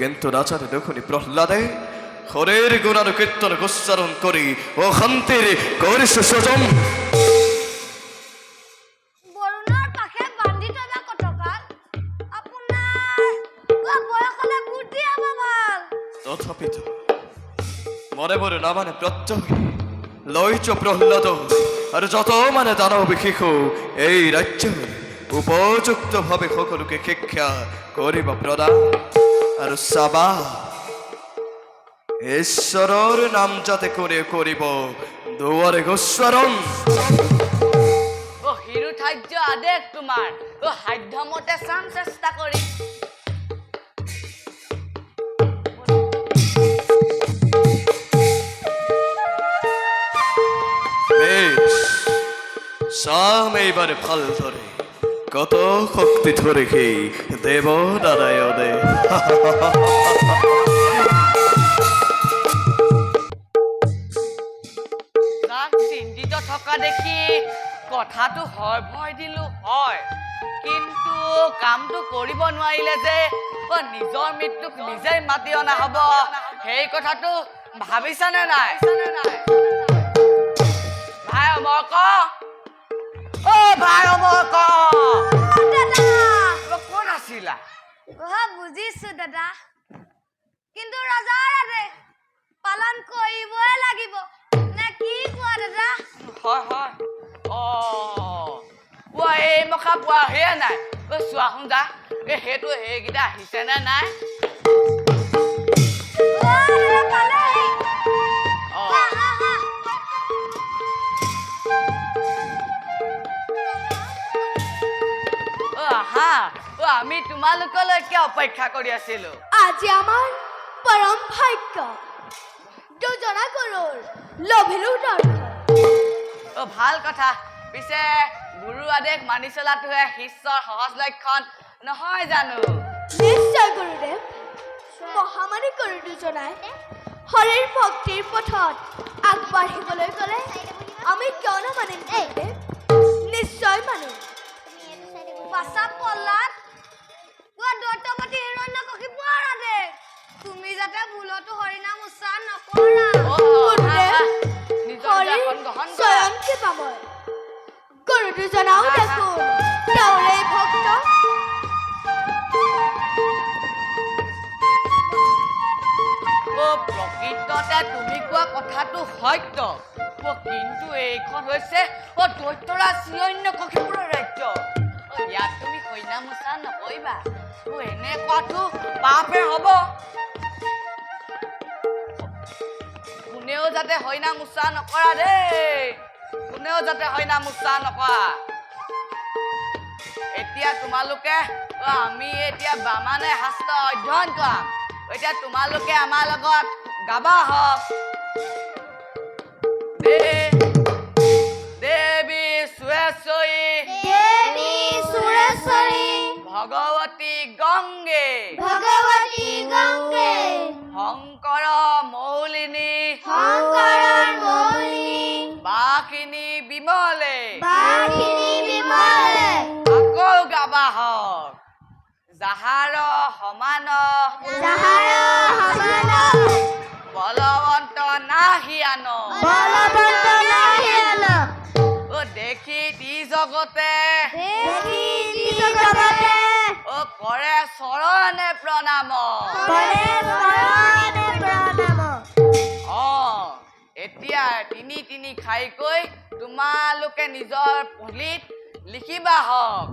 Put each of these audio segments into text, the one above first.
কিন্তু রাজার দেখুনি প্রহ্লাদে। হরের গুণার কীর্তন গোচ্চারণ করি। ও বুদ্ধি হ'ব ভালো। তথাপিত মনে মনে না মানে প্রত্যয় লইছ প্রহ্লাদ আর যত মানে দানব শিশু এই রাজ্য উপযুক্ত ভাবে সকলোকে শিক্ষা কৰিব প্ৰদান আৰু চাবা ঈশ্বৰৰ নাম যাতে কৰে কৰিব দুৱাৰে গোস্বাৰণ অ হিৰু ঠাৰ্য আদেশ তোমাৰ অ সাধ্যমতে চাম চেষ্টা কৰি বেশ সাম এইবারে ভালো ধরে। কত শক্তি ধরে কি দেব নারায়ণে চিন্তিত থকা দেখি কথাটো হয় ভয় দিলো, হয়। কিন্তু কামটো কৰিব নোৱাৰিলে যে নিজৰ মৃত্যুক নিজেই মাতি অনা হ'ব। সেই কথাটো ভাবিছানে নাই? ভাই অমৰক অ অমৰক দাদা! ক'ত আছিলা অ বুজিছো দাদা। কিন্তু ৰজাৰ আদেশ পালন কৰিবই লাগিব। নে কি কোৱা দাদা? হয় হয়। অ পোৱা এই মখা পোৱা সেয়া নাই। ঐ চোৱাচোন যা এই সেইটো সেইকেইটা আহিছেনে নাই? আমি তোমালোকলৈকে অপেক্ষা কৰি আছিলো? আজি আমাৰ পৰম ভাগ্য। দুজনা গৰুৰ লভিলো অ ভালো কথা। পিছে গুৰু আদেশ মানি চলাটোহে শিষ্যৰ সহজ লক্ষণ। নহয় জানো? নিশ্চয় গুৰুদেৱ। মহামানী গৰু দুজনাই হৰিৰ ভক্তিৰ পথত আগবাঢ়িবলৈ গ'লে আমি কিয়নো মানিম কৰা স্বয়ং কৃপাময় দুজনাও দেখোন। তেওঁৰে ভক্ত। অ প্ৰকৃততে তুমি কোৱা কথাটো সত্য। কিন্তু এইখন হৈছে অ দৈত্যৰা চিৰণ্য কক্ষিপুৰৰ ৰাজ্য। ইয়াত তুমি কইনা মোচা নকৰিবা। এনে কোৱাটো পাপে হ'ব। কোনেও যাতে হইনা মোচা নকৰা দেই। কোনেও যাতে হইনা মোচা নকৰা। এতিয়া তোমালোকে আমি এতিয়া বামানে শাস্ত্ৰ অধ্যয়ন কৰাম। এতিয়া তোমালোকে আমাৰ লগত গাবা হওক। দেৱী সুৰেশ্বৰী। দেৱী সুৰেশ্বৰী। ভগৱতী গংগে। ভগৱতী গংগে। শংকৰ মৌলিনী। মৌলিনী বাসিনী বিমলে। বাঘিনী বিমলে। আকৌ গাবা হওক যাহাৰ সমান যাহাৰ সমান। বলৱন্ত নাহিয়ান বলৱন্ত নাহিয়ান অ দেখি দি জগতে। দেখি জগতে। অ কৰে চৰণে প্ৰণাম। কৰে চৰণে এতিয়া তিনি তিনি খাইকৈ তোমালোকে নিজৰ পুলিত লিখিবা হওক।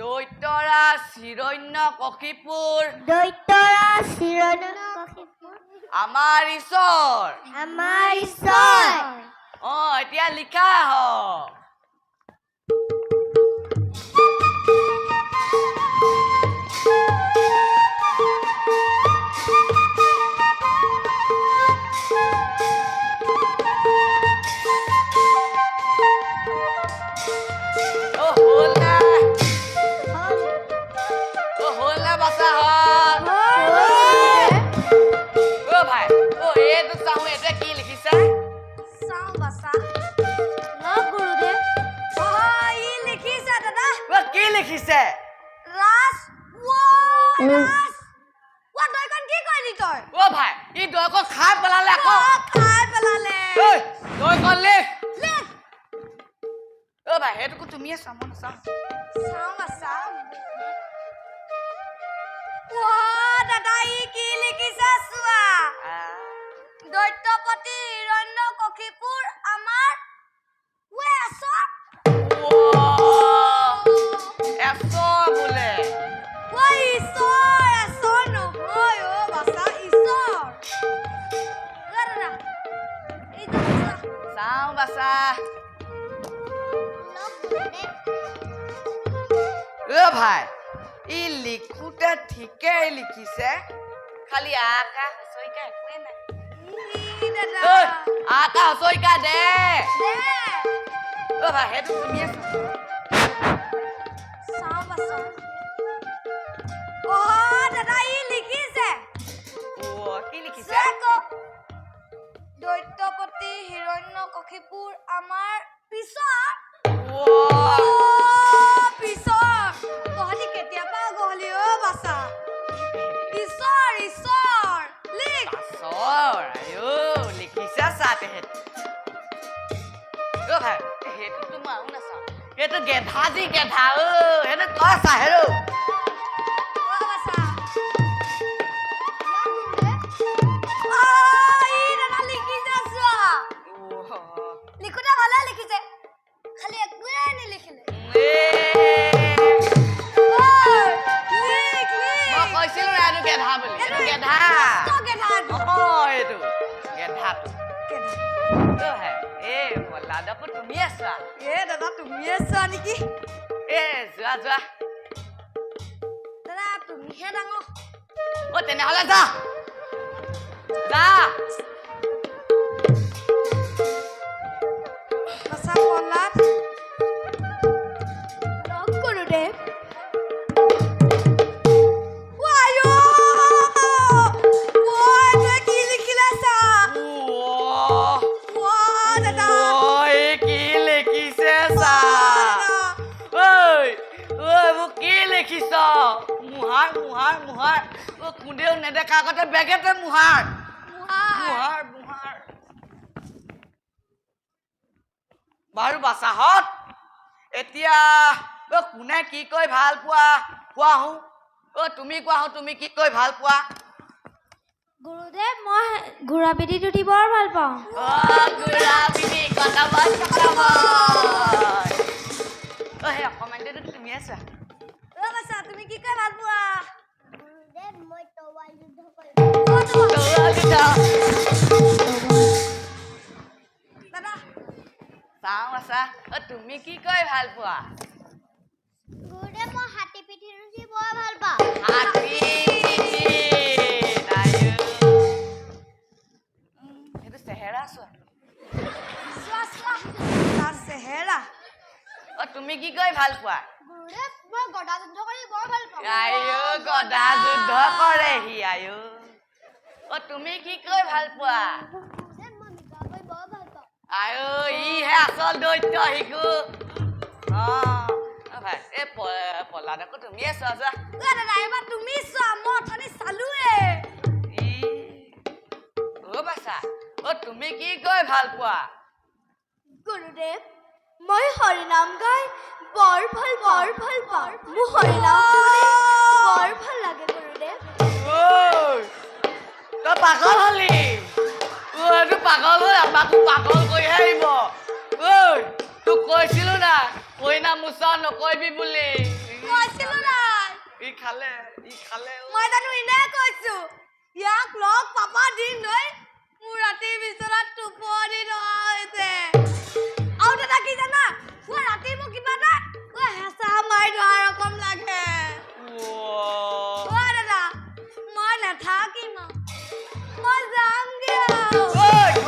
দৈতৰা চিৰণ্য কশিপুৰ। দৈত্যৰা চিৰণ আমাৰ ঈশ্বৰ। আমাৰ ঈশ্বৰ। অ এতিয়া লিখা হওক। চাওঁ এইটোৱে কি লিখিছে? চাওঁ বাচা ন গুৰুদেৱ। অ ই লিখিছে দাদা। কি লিখিছে? কি তই? ভাই ই দৈকণ খাই পেলালে আকৌ। খাই পেলালে। ঐ দৈকণ লিখ ভাই সেইটোকো তুমিয়ে চোৱা মই নাচাওঁ। চাওঁ না, দাদা ই কি দৈত্যপতি হিৰণ্য কশিপুৰ আমাৰ ৱেছত ৱ, এশ বোলে ঈশ্বৰ নহয় অ, দাদা এইটো চাওঁ বাচা অ ভাই ই লিখোতে ঠিকেই লিখিছে। খালি আকা। হচৰিকা একোৱে নাই ই দাদা ঐ আকা হচৰিকা দে দে অ ভাই সেইটো তুমিয়ে চোৱা চাওঁ বাচা অ দাদা ই লিখিছে অ কি লিখিছে আকৌ দৈত্যপতি হিৰণ্য কশিপুৰ আমাৰ পিছত নাচাওঁ সেইটো গেধা যি গেধা অ সেইটো তই এ দাদা তুমিয়ে চোৱা নেকি এ যোৱা যোৱা দাদা তুমিহে ডাঙৰ অ তেনেহ'লে যা যা সঁচা পলাত অ কোনেও নেদেখা আগতে বেগেতে মুহাৰ। মুহাৰ। মুহাৰ বাৰু বাচাহত। এতিয়া অ কোনে কি কৈ ভালো পোৱা? কোৱা হো। অ তুমি কোৱা হো তুমি কি কৈ ভালো পোৱা? গুৰুদেৱ মই ঘোঁৰা পিঠিত উঠি বৰ ভালো পাওঁ। অ গুৰা পিনি কটাবত কটাবত অ সেই অকণমানটো তুমিয়ে চোৱা তুমি কি কৈ ভালো পোৱা? চাওঁ আছা। অ তুমি কি কৈ ভালো পোৱা? গুৰুদেৱ মই হাতী পিঠিত উঠি বৰ ভালো পাওঁ। হাতী সেইটো চেহেৰা চোৱা। চোৱা চোৱা। তাৰ চেহেৰা। অ তুমি কি কৈ ভালো পোৱা? গুৰুদেৱ মই গদা যুদ্ধ কৰি বৰ ভালো পাওঁ। আয়ো গদা যুদ্ধ কৰে সি আয়ো অ তুমি কি কৈ ভালো পোৱা? আয়ো ইহে আচল দৈত্য অ ভাই এই তুমিয়ে চোৱা যোৱা দাদা এবাৰ তুমি চোৱা মই অথনি চালোৱে ই অ বাচা অ তুমি কি কৈ ভাল পোৱা গুৰুদেৱ মই হৰিনাম গাই বৰ ভাল বৰ ভাল পাওঁ মোৰ হৰিনাম বৰ ভাল লাগে গুৰুদেৱ তই পাগল হলি এইটো পাগল হৈ আমাকো পাগল কৰিহে আহিব। ঐ তোক কৈছিলো না কইনা মোচা নকৰিবি বুলি। কৈছিলো নাই ই খালে ই খালে। মই জানো এনে কৈছো ইয়াক লগ পাপা দিন লৈ মোৰ ৰাতি বিচনাত টোপনি নহা হৈছে। আৰু দাদা কি জানা? মই ৰাতি মোক কিবা এটা হেঁচা মাৰি ধৰা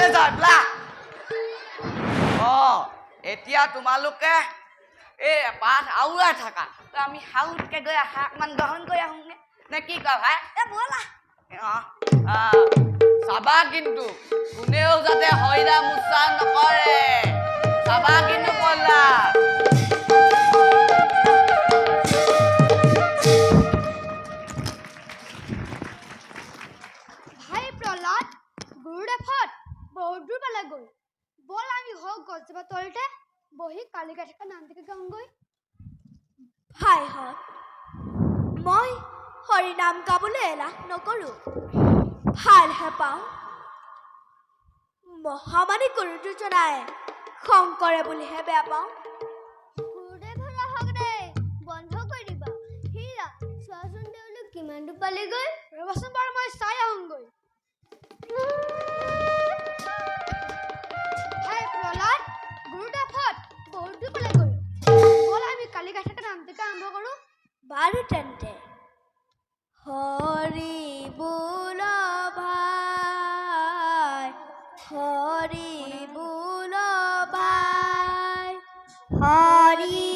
ঐ কলে যা বলা অ এতিয়া তোমালোকে এই পাঠ আউৰাই থাকা। আমি হাউতকে গৈ শাকমান গ্ৰহণ কৰি আহোঁগে। নে কি কয় ভাই? এ ব'লা। চাবা কিন্তু কোনেও যাতে হইৰা মোচা নকৰে। চাবা কিন্তু কলা গছজোপা তলতে বহি কালিকা থকা নামটিকে গাওঁগৈ হাই হত মই হৰিনাম গাবলৈ এলাহ নকৰোঁ। ভালহে পাওঁ। মহামানী গুৰু দুজনাই শংকৰে বুলিহে বেয়া পাওঁ। হীৰা কিমান দূৰ পালেগৈ। ৰ'বাচোন বাৰু মই চাই আহোঁগৈ। তেন্তে হৰি বোল ভাই হৰি বুল ভাই হৰি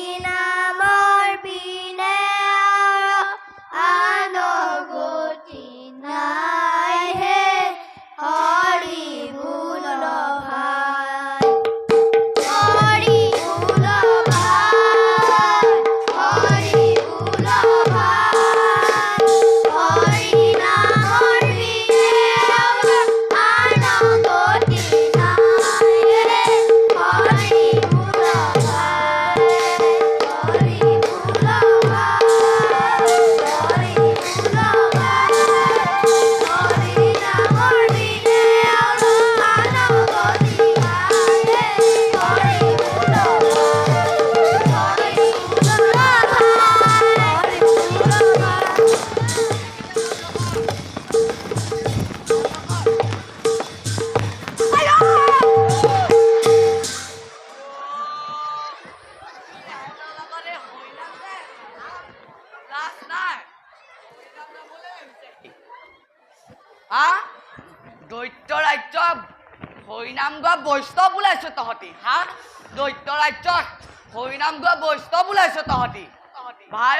হা দৈত্য ৰাজ্য হৰিনাম গোৱা বৈষ্ণৱ ওলাইছ তহঁতি হা? দৈত্য ৰাজ্যত হৰিনাম গোৱা বৈষ্ণৱ ওলাইছ তহঁতি। ভাই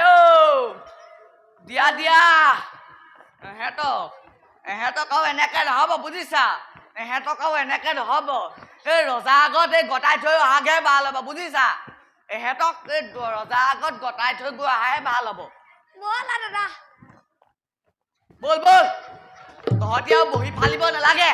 দিয়া দিয়া। এহেঁতক এহেঁতক আৰু এনেকে নহ'ব বুজিছা? এহেঁতক আৰু এনেকে নহ'ব। এই ৰজা আগত এই গতাই থৈ অহাগৈহে ভালো হ'ব বুজিছা? এহেঁতক এই ৰজা আগত গতাই থৈ গৈ অহাহে ভালো হ'ব। ব'লা দাদা। বল বল। তহঁতি আৰু বহি ফালিব নালাগে।